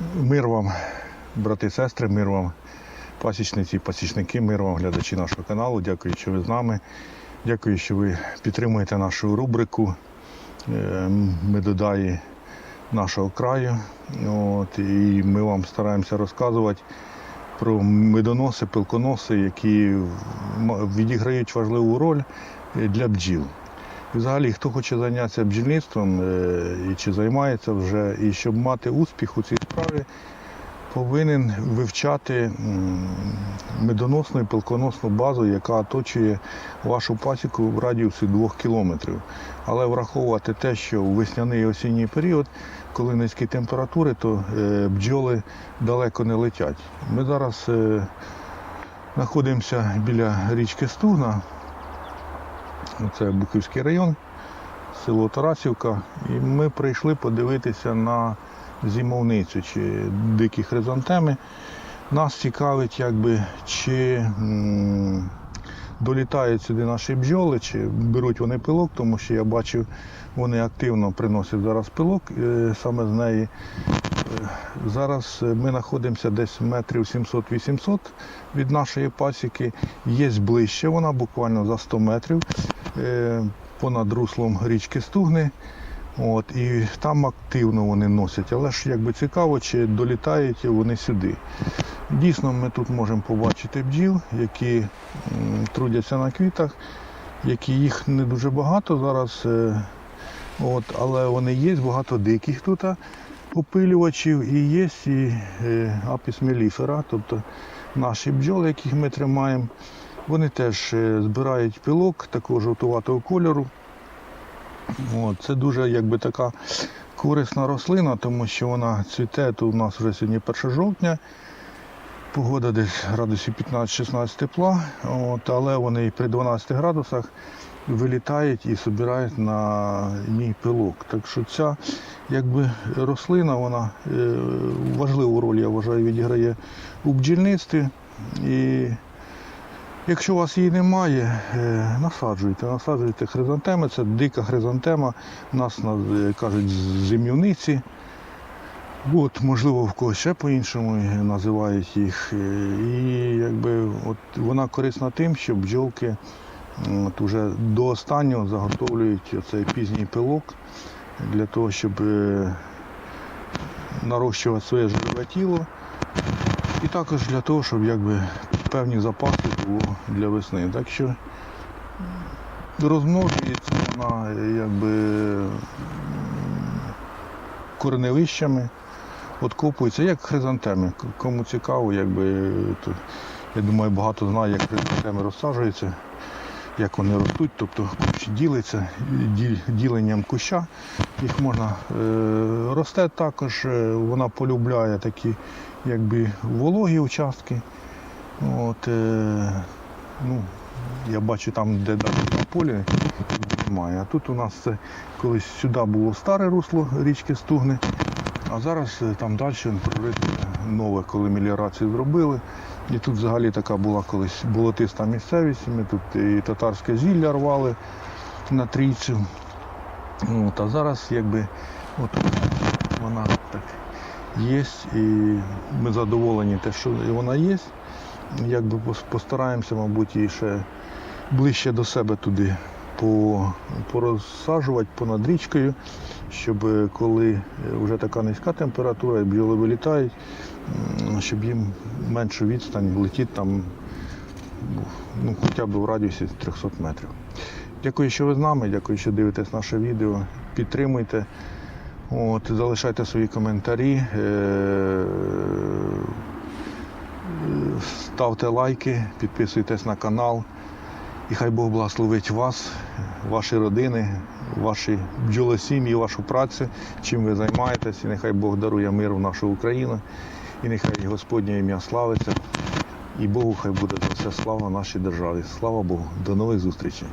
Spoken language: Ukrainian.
Мир вам, брати, сестри, мир вам, пасічниці, пасічники, мир вам, глядачі нашого каналу. Дякую, що ви з нами. Дякую, що ви підтримуєте нашу рубрику е, Медодаї нашого краю. От, і ми вам стараємося розказувати про медоноси, пилконоси, які відіграють важливу роль е, для бджіл. І взагалі, хто хоче зайнятися бджільництвом е, і чи займається вже, і щоб мати успіх у цій справі, повинен вивчати медоносну і пилконосну базу, яка оточує вашу пасіку в радіусі 2 кілометрів. Але враховувати те, що у весняний і осінній період, коли низькі температури, то е, бджоли далеко не летять. Ми зараз е, знаходимося біля річки Стугна. Це Буківський район, село Тарасівка. І ми прийшли подивитися на зимовницю чи дикі хризантеми. Нас цікавить, якби, чи долітають сюди наші бджоли, чи беруть вони пилок, тому що я бачив, вони активно приносять зараз пилок е, саме з неї. Е, Зараз ми знаходимося десь метрів 700-800 від нашої пасіки. Є ближче, вона буквально за 100 метрів е, понад руслом річки Стугни. От, і там активно вони носять. Але ж якби цікаво, чи долітають вони сюди. Дійсно, ми тут можемо побачити бджіл, які трудяться на квітах, які їх не дуже багато зараз. е, От, але вони є, багато диких тут опилювачів і є і е, апіс меліфера, тобто наші бджоли, яких ми тримаємо. Вони теж е, збирають пилок такого жовтуватого кольору. От, це дуже якби така корисна рослина, тому що вона цвіте, то у нас вже сьогодні 1 жовтня. Погода десь градусів 15-16 тепла, от, але вони при 12 градусах вилітають і збирають на ній пилок. Так що ця якби, рослина, вона е, важливу роль, я вважаю, відіграє у бджільництві. І Якщо у вас її немає, е, насаджуйте, насаджуйте хризантеми. Це дика хризантема, у нас наз- кажуть зимівниці. От, можливо, в когось ще по-іншому називають їх. Е, І якби, от, вона корисна тим, що бджолки от, уже до останнього заготовлюють цей пізній пилок для того, щоб е, нарощувати своє жирове тіло. І також для того, щоб якби, певні запаси для весни. Так що розмножується вона якби кореневищами, откопується, як хризантеми. Кому цікаво, якби, то, я думаю, багато знає, як хризантеми розсаджуються, як вони ростуть, тобто кущ ділиться діленням куща. Їх можна е, росте також, е, вона полюбляє такі якби вологі участки. От, е, ну, я бачу там, де на полі, немає. А тут у нас це колись сюди було старе русло річки Стугни, а зараз е, там далі прорите нове, коли меліорацію зробили. І тут взагалі така була колись болотиста місцевість. Ми тут і татарське зілля рвали на трійцю. От, а зараз якби от вона так є, і ми задоволені те, що вона є. Якби постараємося, мабуть, і ще ближче до себе туди по- порозсаджувати понад річкою, щоб е, коли е, вже така низька температура, і бджоли вилітають, щоб їм меншу відстань летіти там ну, хоча б в радіусі 300 метрів. Дякую, що ви з нами, дякую, що дивитесь наше відео. Підтримуйте, от, залишайте свої коментарі, е- ставте лайки, підписуйтесь на канал. І хай Бог благословить вас, ваші родини, ваші бджолосім'ї, вашу працю, чим ви займаєтесь, і нехай Бог дарує мир в нашу Україну, і нехай Господнє ім'я славиться, і Богу хай буде за все слава нашій державі. Слава Богу. До нових зустрічей.